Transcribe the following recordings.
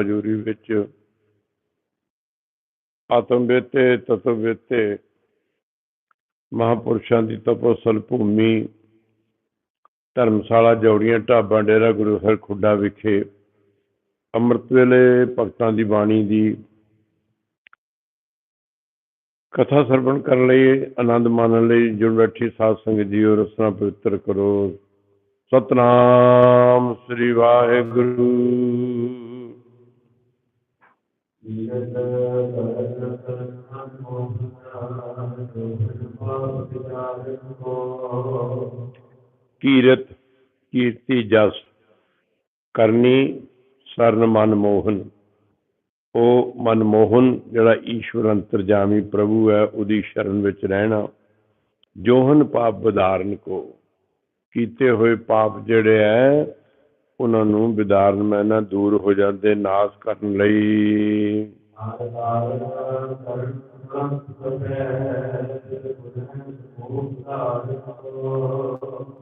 ਹਜ਼ੂਰੀ ਵਿੱਚ ਆਤਮ ਵੇਤੇ ਤਤਵ ਵੇਤੇ ਮਹਾਪੁਰਸ਼ਾਂ ਦੀ ਤਪੋਸਲ ਭੂਮੀ, ਧਰਮਸ਼ਾਲਾ, ਜੌੜੀਆਂ, ਢਾਬਾ, ਡੇਰਾ ਗੁਰੂ ਹਰ ਖੁੱਡਾ ਵਿਖੇ ਅੰਮ੍ਰਿਤ ਵੇਲੇ ਭਗਤਾਂ ਦੀ ਬਾਣੀ ਦੀ ਕਥਾ ਸਰਵਣ ਕਰਨ ਲਈ, ਆਨੰਦ ਮਾਣਨ ਲਈ ਜੁੜ ਬੈਠੀ ਸਾਧ ਸੰਗਤ ਔਰ ਰਸਨਾ ਪਵਿੱਤਰ ਕਰੋ। ਸਤਨਾਮ ਸ੍ਰੀ ਵਾਹਿਗੁਰੂ। ਕੀਰਤ ਕੀਰਤੀ ਜਸ ਕਰਨੀ ਸਰਨ ਮਨ ਮੋਹਨ। ਉਹ ਮਨਮੋਹਨ ਜਿਹੜਾ ਈਸ਼ਵਰ ਅੰਤਰਜਾਮੀ ਪ੍ਰਭੂ ਹੈ, ਉਹਦੀ ਸ਼ਰਨ ਵਿੱਚ ਰਹਿਣਾ, ਜੋਹਨ ਪਾਪ ਵਿਦਾਰਨ ਕੋ। ਕੀਤੇ ਹੋਏ ਪਾਪ ਜਿਹੜੇ ਹੈ ਉਹਨਾਂ ਨੂੰ ਵਿਦਾਰਨ ਮੈਨਾ ਦੂਰ ਹੋ ਜਾਂਦੇ, ਨਾਸ ਕਰਨ ਲਈ।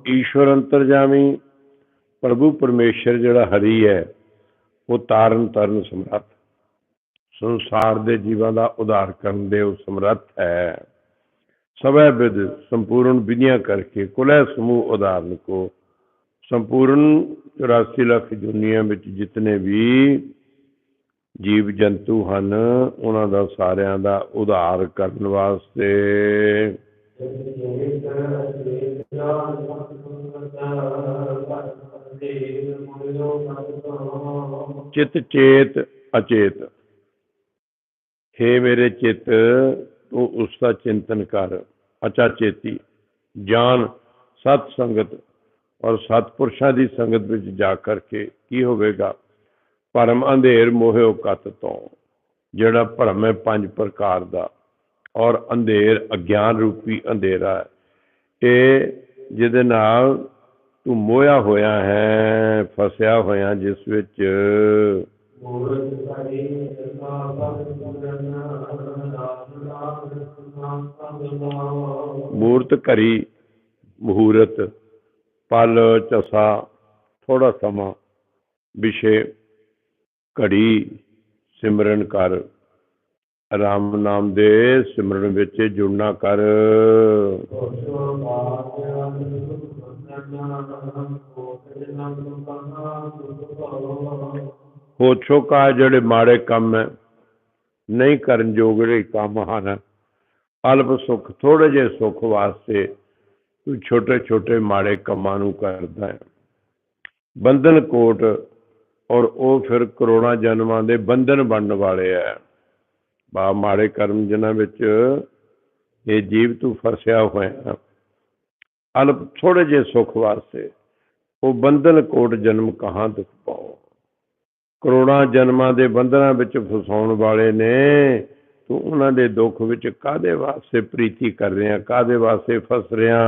ਈਸ਼ਵਰ ਅੰਤਰਜਾਮੀ ਪ੍ਰਭੂ ਪਰਮੇਸ਼ਰ ਜਿਹੜਾ ਹਰੀ ਹੈ, ਉਹ ਤਾਰਨ ਤਰਨ ਸਮਰੱਥ। ਸੰਸਾਰ ਦੇ ਜੀਵਾਂ ਦਾ ਉਧਾਰ ਕਰਨ ਦੇ ਉਹ ਸਮਰੱਥ ਹੈ। ਸਵੈ ਵਿਦ ਸੰਪੂਰਨ ਵਿਨਿਆ ਕਰਕੇ ਕੁਲੈ ਸਮੂਹ ਉਦਾਹਰਨ ਕੋ। ਸੰਪੂਰਨ 84 ਲੱਖ ਦੁਨੀਆ ਵਿੱਚ ਜਿਤਨੇ ਵੀ ਜੀਵ ਜੰਤੂ ਹਨ, ਉਹਨਾਂ ਦਾ ਸਾਰਿਆਂ ਦਾ ਉਧਾਰ ਕਰਨ ਵਾਸਤੇ ਚਿਤ ਚੇਤ ਅਚੇਤ। ਹੇ ਮੇਰੇ ਚਿੱਤ, ਤੂੰ ਉਸ ਦਾ ਚਿੰਤਨ ਕਰ, ਅਚਾ ਚੇਤੀ। ਜਾਨ, ਸਤ ਸੰਗਤ ਔਰ ਸਤਪੁਰਸ਼ਾਂ ਦੀ ਸੰਗਤ ਵਿੱਚ ਜਾ ਕਰਕੇ ਕੀ ਹੋਵੇਗਾ? ਭਰਮ ਅੰਧੇਰ ਮੋਹਿਓ ਕਤ ਤੋਂ, ਜਿਹੜਾ ਭਰਮ ਹੈ ਪੰਜ ਪ੍ਰਕਾਰ ਦਾ, ਔਰ ਅੰਧੇਰ ਅਗਿਆਨ ਰੂਪੀ ਅੰਧੇਰਾ ਹੈ। ਇਹ ਜਿਹਦੇ ਨਾਲ ਤੂੰ ਮੋਇਆ ਹੋਇਆ ਹੈ, ਫਸਿਆ ਹੋਇਆ ਜਿਸ ਵਿੱਚ ਮੂਰਤ ਘਰੀ ਮਹੂਰਤ ਪਲ ਚਸਾ ਥੋੜਾ ਸਮਾਂ ਵਿਸ਼ੇ ਘੜੀ, ਸਿਮਰਨ ਕਰ। ਰਾਮ ਨਾਮ ਦੇ ਸਿਮਰਨ ਵਿੱਚ ਜੁੜਨਾ ਕਰ। ਹੋ ਚੁੱਕਾ ਜਿਹੜੇ ਮਾੜੇ ਕੰਮ ਹੈ, ਨਹੀਂ ਕਰਨ ਯੋਗ ਜਿਹੜੇ ਕੰਮ ਹਨ, ਅਲਪ ਸੁੱਖ ਥੋੜੇ ਜਿਹੇ ਸੁੱਖ ਵਾਸਤੇ ਤੂੰ ਛੋਟੇ ਛੋਟੇ ਮਾੜੇ ਕੰਮਾਂ ਨੂੰ ਕਰਦਾ ਹੈ। ਬੰਧਨ ਕੋਟ ਔਰ ਉਹ ਫਿਰ ਕਰੋੜਾਂ ਜਨਮਾਂ ਦੇ ਬੰਧਨ ਬਣਨ ਵਾਲੇ ਆ ਬਾ ਮਾੜੇ ਕਰਮ ਜਿਨ੍ਹਾਂ ਵਿੱਚ ਇਹ ਜੀਵ ਤੂੰ ਫਸਿਆ ਹੋਇਆ ਅਲਪ ਥੋੜੇ ਜਿਹੇ ਸੁੱਖ ਵਾਸਤੇ ਉਹ ਬੰਧਨ ਕੋਟ ਜਨਮ ਕਹਾਂ ਦੁਖ ਪਾਓ। ਕਰੋੜਾਂ ਜਨਮਾਂ ਦੇ ਬੰਧਨਾਂ ਵਿੱਚ ਫਸਾਉਣ ਵਾਲੇ ਨੇ ਤੂੰ ਉਹਨਾਂ ਦੇ ਦੁੱਖ ਵਿੱਚ ਕਾਦੇ ਵਾਸਤੇ ਪ੍ਰੀਤੀ ਕਰ ਰਿਹਾ ਕਾਦੇ ਵਾਸਤੇ ਫਸ ਰਿਹਾ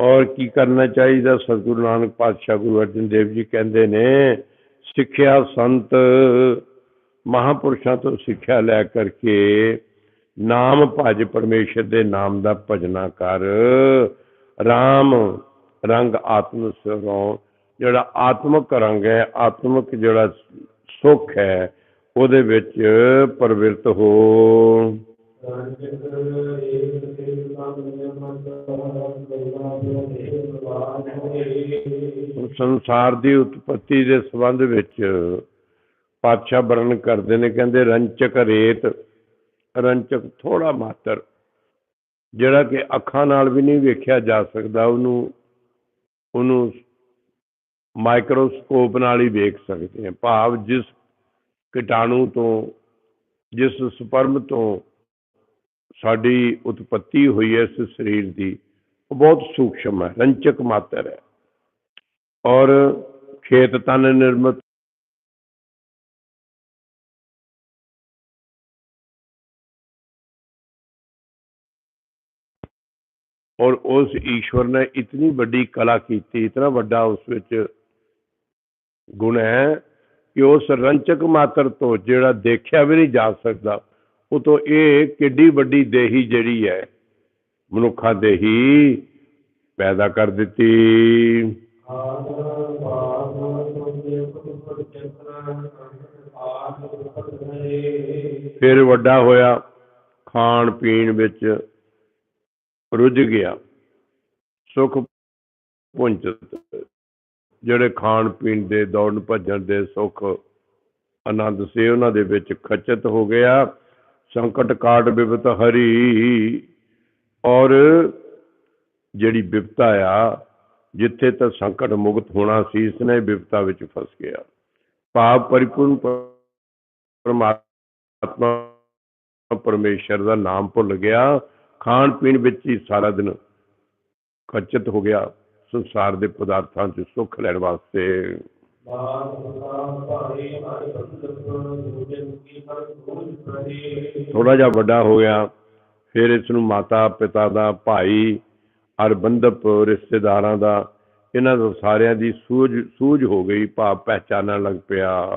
ਔਰ ਕੀ ਕਰਨਾ ਚਾਹੀਦਾ? ਸਤਿਗੁਰੂ ਨਾਨਕ ਪਾਤਸ਼ਾਹ ਗੁਰੂ ਅਰਜਨ ਦੇਵ ਜੀ ਕਹਿੰਦੇ ਨੇ, ਸਿੱਖਿਆ ਸੰਤ ਮਹਾਪੁਰਸ਼ਾਂ ਤੋਂ ਸਿੱਖਿਆ ਲੈ ਕਰਕੇ ਨਾਮ ਭਜ ਪਰਮੇਸ਼ਰ ਦੇ ਨਾਮ ਦਾ ਭਜਨਾ ਕਰ। RAM ਰੰਗ ਆਤਮ ਸਰੋਂ, ਜਿਹੜਾ ਆਤਮਿਕ ਰੰਗ ਹੈ, ਆਤਮਿਕ ਜਿਹੜਾ ਸੁੱਖ ਹੈ, ਉਹਦੇ ਵਿੱਚ ਪਰਵਿਰਤ ਹੋ। ਸੰਸਾਰ ਦੀ ਉਤਪਤੀ ਦੇ ਸੰਬੰਧ ਵਿੱਚ ਪਾਤਸ਼ਾਹ ਵਰਣਨ ਕਰਦੇ ਨੇ, ਕਹਿੰਦੇ ਰੰਚਕ ਰੇਤ, ਰੰਚਕ ਥੋੜਾ ਮਾਤਰ, ਜਿਹੜਾ ਕਿ ਅੱਖਾਂ ਨਾਲ ਵੀ ਨਹੀਂ ਵੇਖਿਆ ਜਾ ਸਕਦਾ, ਉਹਨੂੰ ਉਹਨੂੰ ਮਾਈਕਰੋਸਕੋਪ ਨਾਲ ਹੀ ਵੇਖ ਸਕਦੇ ਹਾਂ। ਭਾਵ ਜਿਸ ਕੀਟਾਣੂ ਤੋਂ, ਜਿਸ ਸਪਰਮ ਤੋਂ ਸਾਡੀ ਉਤਪਤੀ ਹੋਈ ਹੈ ਇਸ ਸਰੀਰ ਦੀ, ਉਹ ਬਹੁਤ ਸੂਖਸ਼ਮ ਹੈ, ਰੰਚਕ ਮਾਤਰ ਹੈ। ਔਰ ਖੇਤ ਤਨ ਨਿਰਮਿਤ ਔਰ ਉਸ ਈਸ਼ਵਰ ਨੇ ਇਤਨੀ ਵੱਡੀ ਕਲਾ ਕੀਤੀ, ਇਤਨਾ ਵੱਡਾ ਉਸ ਵਿੱਚ ਗੁਣ ਹੈ ਕਿ ਉਸ ਰੰਚਕ ਮਾਤਰ ਤੋਂ ਜਿਹੜਾ ਦੇਖਿਆ ਵੀ ਨਹੀਂ ਜਾ ਸਕਦਾ, ਉਹ ਤੋਂ ਇਹ ਕਿੱਡੀ ਵੱਡੀ ਦੇਹੀ ਜਿਹੜੀ ਹੈ, ਮਨੁੱਖਾਂ ਦੇ ਪੈਦਾ ਕਰ ਦਿੱਤੀ। ਫਿਰ ਵੱਡਾ ਹੋਇਆ ਖਾਣ ਪੀਣ ਵਿੱਚ। ਰੁੱਝ ਗਿਆ, ਸੁਖ ਪੁੰਚਤ ਜਿਹੜੇ ਖਾਣ ਪੀਣ ਦੇ, ਦੌੜਨ ਭੱਜਣ ਦੇ ਸੁਖ ਆਨੰਦ ਸੇ ਉਹਨਾਂ ਦੇ ਵਿੱਚ ਖਚਤ ਹੋ ਗਿਆ। ਸੰਕਟ ਕਾਟ ਬਿਪਤ ਹਰੀ ਔਰ ਜਿਹੜੀ ਬਿਪਤਾ ਆ, ਜਿੱਥੇ ਤਾਂ ਸੰਕਟ ਮੁਕਤ ਹੋਣਾ ਸੀ, ਇਸਨੇ ਬਿਪਤਾ ਵਿੱਚ ਫਸ ਗਿਆ। ਭਾਵ ਪਰਿਪੂਰਨ ਪ- ਪਰਮਾਤਮਾ ਪਰਮੇਸ਼ਰ ਦਾ ਨਾਮ ਭੁੱਲ ਗਿਆ। ਖਾਣ ਪੀਣ ਵਿੱਚ ਹੀ ਸਾਰਾ ਦਿਨ ਖਚਤ ਹੋ ਗਿਆ। ਸੰਸਾਰ ਦੇ ਪਦਾਰਥਾਂ 'ਚ ਸੁੱਖ ਲੈਣ ਵਾਸਤੇ। ਥੋੜਾ ਜਿਹਾ ਵੱਡਾ ਹੋ ਗਿਆ। ਫਿਰ ਇਸ ਨੂੰ ਮਾਤਾ ਪਿਤਾ ਦਾ, ਭਾਈ ਔਰ ਬੰਧਪ ਰਿਸ਼ਤੇਦਾਰਾਂ ਦਾ, ਇਹਨਾਂ ਦਾ ਸਾਰਿਆਂ ਦੀ ਸੂਝ ਸੂਝ ਹੋ ਗਈ। ਭਾਵ ਪਹਿਚਾਨਣ ਲੱਗ ਪਿਆ।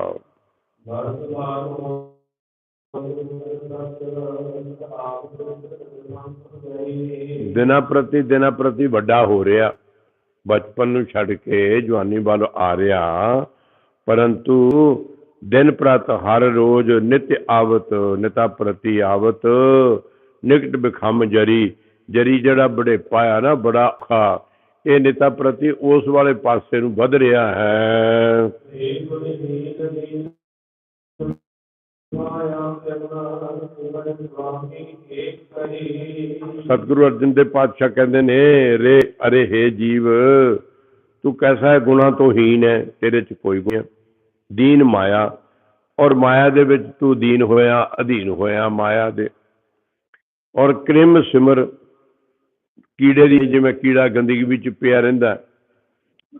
ਦਿਨਾਂ ਪ੍ਰਤੀ ਦਿਨਾਂ ਪ੍ਰਤੀ ਵੱਡਾ ਹੋ ਰਿਹਾ। ਬਚਪਨ ਨੂੰ ਛੱਡ ਕੇ ਜਵਾਨੀ ਵੱਲ ਆ ਰਿਹਾ। ਪਰੰਤੂ ਦਿਨ ਪ੍ਰਤ ਹਰ ਰੋਜ਼ ਨਿਤ ਆਵਤ, ਨਿਤਾ ਪ੍ਰਤੀ ਆਵਤ, ਨਿਕਟ ਬਿਖਮ ਜਰੀ ਜਰੀ ਜਿਹੜਾ ਬੜੇ ਪਾਇਆ ਨਾ, ਬੜਾ ਔਖਾ, ਇਹ ਨਿਤਾ ਪ੍ਰਤੀ ਉਸ ਵਾਲੇ ਪਾਸੇ ਨੂੰ ਵੱਧ ਰਿਹਾ ਹੈ। ਸਤਿਗੁਰੂ ਅਰਜਨ ਦੇਵ ਪਾਤਸ਼ਾਹ ਕਹਿੰਦੇ ਨੇ, ਰੇ ਅਰੇ ਹੈ ਜੀਵ, ਤੂੰ ਕੈਸਾ ਹੈ ਗੁਨਾ ਤੋਂ ਹੀਨ ਹੈ, ਤੇਰੇ ਚ ਕੋਈ ਗੁਣ ਦੀਨ ਮਾਇਆ, ਔਰ ਮਾਇਆ ਦੇ ਵਿੱਚ ਤੂੰ ਦੀਨ ਹੋਇਆ, ਅਧੀਨ ਹੋਇਆ, ਮਾਇਆ ਦੇ। ਔਰ ਕ੍ਰਿਮ ਸਿਮਰ, ਕੀੜੇ ਦੀ ਜਿਵੇਂ ਕੀੜਾ ਗੰਦਗੀ ਵਿੱਚ ਪਿਆ ਰਹਿੰਦਾ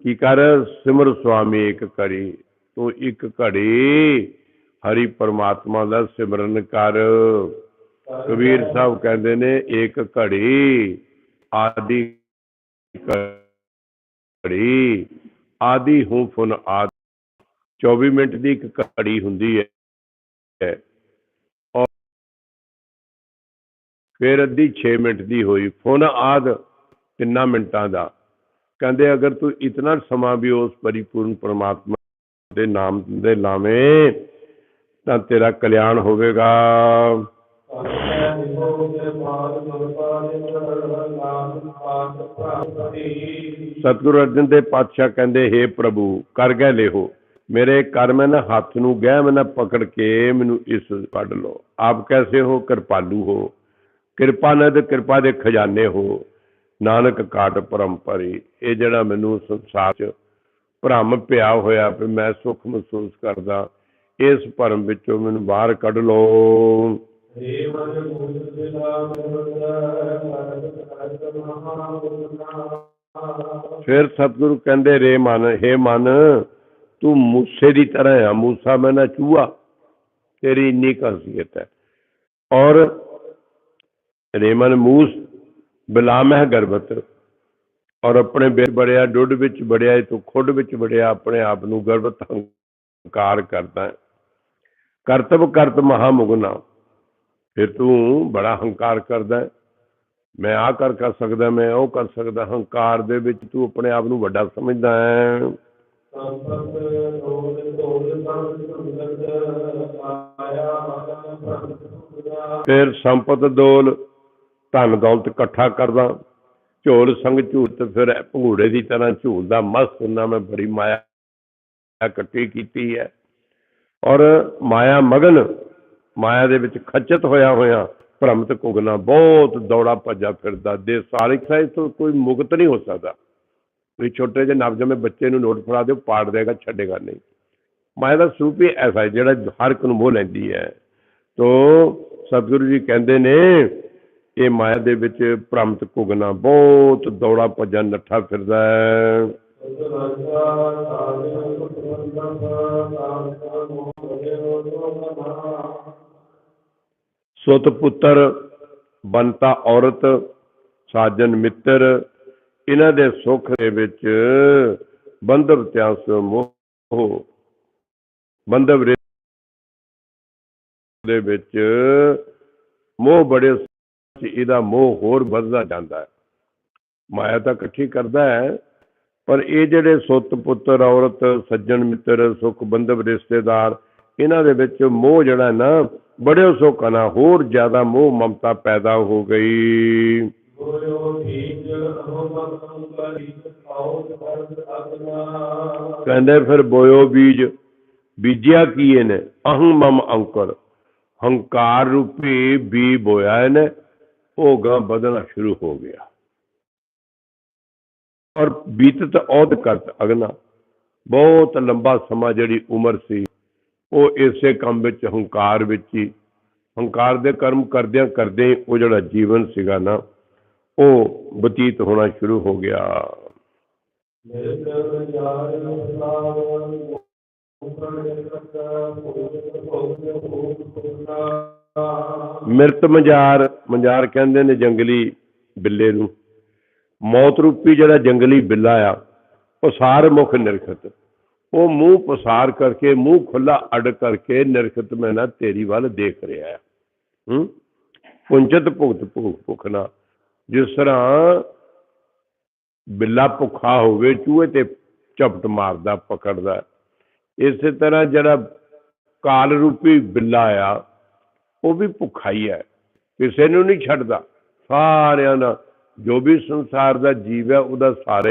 ਕੀ ਕਰ? ਸਿਮਰ ਸੁਆਮੀ ਇੱਕ ਘੜੀ, ਤੂੰ ਇੱਕ ਘੜੀ ਹਰੀ ਪਰਮਾਤਮਾ ਦਾ ਸਿਮਰਨ ਕਰ। ਕਬੀਰ ਸਾਹਿਬ ਕਹਿੰਦੇ ਨੇ, ਇੱਕ ਘੜੀ, ਆਦਿ ਘੜੀ, ਆਦਿ ਹੂੰ ਫੁਨ ਆਦ। 24 ਮਿੰਟ ਦੀ ਇੱਕ ਘੜੀ ਹੁੰਦੀ ਹੈ। ਔਰ ਫਿਰ ਅੱਧੀ 6 ਮਿੰਟ ਦੀ ਹੋਈ, ਫੁਨ ਆਦ ਤਿੰਨਾਂ ਮਿੰਟਾਂ ਦਾ। ਕਹਿੰਦੇ, ਅਗਰ ਤੂੰ ਇਤਨਾ ਸਮਾਂ ਵੀ ਉਸ ਪਰਿਪੂਰਨ ਪਰਮਾਤਮਾ ਦੇ ਨਾਮ ਦੇ ਲਾਵੇਂ ਤਾਂ ਤੇਰਾ ਕਲਿਆਣ ਹੋਵੇਗਾ। ਸਤਿਗੁਰੂ ਅਰਜਨ ਦੇ ਪਾਤਸ਼ਾਹ ਕਹਿੰਦੇ हे ਪ੍ਰਭੂ, ਕਰ ਗਏ ਲਿਹੋ। ਮੇਰੇ ਕਰ ਨਾ ਹੱਥ ਨੂੰ ਗਹਿ ਨਾ ਪਕੜ ਕੇ ਮੈਨੂੰ ਇਸ ਕੱਢ ਲਓ। ਆਪ ਕੈਸੇ ਹੋ? ਕਿਰਪਾਲੂ ਹੋ। ਕਿਰਪਾ ਨਦ ਕਿਰਪਾ ਦੇ ਖਜ਼ਾਨੇ ਹੋ। ਨਾਨਕ ਕਾਟ ਪਰੰਪਰੀ ਇਹ ਜਿਹੜਾ ਮੈਨੂੰ ਸੰਸਾਰ ਚ ਭ੍ਰਮ ਪਿਆ ਹੋਇਆ ਵੀ ਮੈਂ ਸੁੱਖ ਮਹਿਸੂਸ ਕਰਦਾ ਇਸ ਭਰਮ ਵਿੱਚੋਂ ਮੈਨੂੰ ਬਾਹਰ ਕੱਢ ਲਓ। ਫਿਰ ਸਤਿਗੁਰੂ ਕਹਿੰਦੇ, ਰੇ ਮਨ, ਹੈ ਮਨ, ਤੂੰ ਮੂਸੇ ਦੀ ਤਰ੍ਹਾਂ ਆ। ਮੂਸਾ ਮੈਂ ਨਾ ਚੂਹਾ। ਤੇਰੀ ਇੰਨੀ ਖਾਸੀਅਤ ਹੈ। ਔਰ ਰੇ ਮਨ ਮੂਸ ਬਿਲਾਮ ਹੈ ਗਰਭਤ ਔਰ ਆਪਣੇ ਵਿੱਚ ਬੜਿਆ, ਡੁੱਡ ਵਿੱਚ ਬੜਿਆ ਤੂੰ ਖੁੱਡ ਵਿੱਚ ਬੜਿਆ, ਆਪਣੇ ਆਪ ਨੂੰ ਗਰਭਤ ਹੰਕਾਰ ਕਰਦਾ ਹੈ। ਕਰਤਵ ਕਰਤ ਮਹਾ ਮੁਗਨਾ ਫਿਰ ਤੂੰ ਬੜਾ ਹੰਕਾਰ ਕਰਦਾ ਮੈਂ ਆ ਕਰ ਕਰ ਸਕਦਾ, ਮੈਂ ਉਹ ਕਰ ਸਕਦਾ, ਹੰਕਾਰ ਦੇ ਵਿੱਚ ਤੂੰ ਆਪਣੇ ਆਪ ਨੂੰ ਵੱਡਾ ਸਮਝਦਾ ਹੈ। ਫਿਰ ਸੰਪਤ ਦੌਲ ਧਨ ਦੌਲਤ ਇਕੱਠਾ ਕਰਦਾ। ਝੋਲ ਸੰਗ ਝੂਟ ਫਿਰ ਭੰਗੂੜੇ ਦੀ ਤਰ੍ਹਾਂ ਝੂਲਦਾ। ਮਸਤ ਹੁੰਦਾ ਮੈਂ ਬੜੀ ਮਾਇਆ ਇਕੱਠੀ ਕੀਤੀ ਹੈ। ਔਰ ਮਾਇਆ ਮਗਨ, ਮਾਇਆ ਦੇ ਵਿੱਚ ਖਚਤ ਹੋਇਆ ਹੋਇਆ, ਭ੍ਰਮਤ ਕੁਗਨਾ ਬਹੁਤ ਦੌੜਾ ਭੱਜਾ ਫਿਰਦਾ, ਦੇ ਸਾਰਿਕ ਸਾਹਿਬ ਤੋਂ ਕੋਈ ਮੁਕਤ ਨਹੀਂ ਹੋ ਸਕਦਾ। ਵੀ ਛੋਟੇ ਜਿਹੇ ਨਵਜੰਮੇ ਬੱਚੇ ਨੂੰ ਨੋਟ ਫੜਾ ਦਿਓ, ਪਾੜ ਦੇਗਾ, ਛੱਡੇਗਾ ਨਹੀਂ। ਮਾਇਆ ਦਾ ਸਰੂਪ ਹੀ ਐਸਾ ਹੈ, ਜਿਹੜਾ ਹਰ ਇੱਕ ਨੂੰ ਮੋਹ ਲੈਂਦੀ ਹੈ। ਤੋ ਸਤਿਗੁਰੂ ਜੀ ਕਹਿੰਦੇ ਨੇ, ਇਹ ਮਾਇਆ ਦੇ ਵਿੱਚ ਭ੍ਰਮਤ ਕੁਗਨਾ ਬਹੁਤ ਦੌੜਾ ਭੱਜਾ, ਨੱਠਾ ਫਿਰਦਾ ਹੈ। ਸੁਤ ਪੁੱਤਰ, ਬੰਤਾ ਔਰਤ, ਸਾਜਨ ਮਿੱਤਰ, ਇਹਨਾਂ ਦੇ ਸੁੱਖ ਦੇ ਵਿੱਚ ਬੰਧਵ ਤਿਆਸ ਮੋਹ, ਬੰਧਵ ਦੇ ਵਿੱਚ ਮੋਹ ਬੜੇ ਇਹਦਾ ਮੋਹ ਹੋਰ ਵੱਧਦਾ ਜਾਂਦਾ ਹੈ। ਮਾਇਆ ਤਾਂ ਇਕੱਠੀ ਕਰਦਾ ਹੈ। ਪਰ ਇਹ ਜਿਹੜੇ ਸੁੱਤ ਪੁੱਤਰ, ਔਰਤ, ਸੱਜਣ ਮਿੱਤਰ, ਸੁਖ ਬੰਧਵ ਰਿਸ਼ਤੇਦਾਰ, ਇਹਨਾਂ ਦੇ ਵਿੱਚ ਮੋਹ ਜਿਹੜਾ ਨਾ, ਬੜੇ ਸੁੱਖ ਨਾਲ ਹੋਰ ਜ਼ਿਆਦਾ ਮੋਹ ਮਮਤਾ ਪੈਦਾ ਹੋ ਗਈ। ਕਹਿੰਦੇ ਫਿਰ ਬੋਇਓ ਬੀਜ ਬੀਜਿਆ ਕੀ ਇਹਨੇ? ਅਹੰ ਮਮ ਅੰਕਰ। ਹੰਕਾਰ ਰੂਪੀ ਬੀ ਬੋਇਆ ਇਹਨੇ ਉਹ ਗਾਂ ਵਧਣਾ ਸ਼ੁਰੂ ਹੋ ਗਿਆ। ਔਰ ਬੀਤਤ ਔਦ ਕਰਤ ਅਗਨਾ। ਬਹੁਤ ਲੰਬਾ ਸਮਾਂ ਜਿਹੜੀ ਉਮਰ ਸੀ, ਉਹ ਇਸੇ ਕੰਮ ਵਿੱਚ, ਹੰਕਾਰ ਵਿੱਚ ਹੀ ਹੰਕਾਰ ਦੇ ਕਰਮ ਕਰਦਿਆਂ ਕਰਦੇ ਉਹ ਜਿਹੜਾ ਜੀਵਨ ਸੀਗਾ ਨਾ, ਉਹ ਬਤੀਤ ਹੋਣਾ ਸ਼ੁਰੂ ਹੋ ਗਿਆ। ਮਿਰਤ ਮਜਾਰ ਮਜਾਰ ਕਹਿੰਦੇ ਨੇ ਜੰਗਲੀ ਬਿੱਲੇ ਨੂੰ। ਮੌਤ ਰੂਪੀ ਜਿਹੜਾ ਜੰਗਲੀ ਬਿੱਲਾ ਆ ਪਸਾਰ ਮੁਖ ਨਿਰਖਤ। ਉਹ ਮੂੰਹ ਪਸਾਰ ਕਰਕੇ, ਮੂੰਹ ਖੁੱਲਾ ਅੜ ਕਰਕੇ ਨਿਰਖਤ ਮੈਂ ਨਾ ਤੇਰੀ ਵੱਲ ਦੇਖ ਰਿਹਾ ਹੈ ਹੂੰ? ਪੁੰਚਤ ਭੁਗਤ ਭੁਖ ਭੁਖਣਾ। ਜਿਸ ਤਰ੍ਹਾਂ ਬਿੱਲਾ ਭੁੱਖਾ ਹੋਵੇ, ਚੂਹੇ ਤੇ ਝਪਟ ਮਾਰਦਾ, ਪਕੜਦਾ। ਇਸੇ ਤਰ੍ਹਾਂ ਜਿਹੜਾ ਕਾਲ ਰੂਪੀ ਬਿੱਲਾ ਆ, ਉਹ ਵੀ ਭੁੱਖਾ ਹੀ ਹੈ ਕਿਸੇ ਨੂੰ ਨਹੀਂ ਛੱਡਦਾ। ਸਾਰਿਆਂ ਦਾ ਜੋ ਵੀ ਸੰਸਾਰ ਦਾ ਜੀਵ ਹੈ ਉਹਦਾ ਸਾਰੇ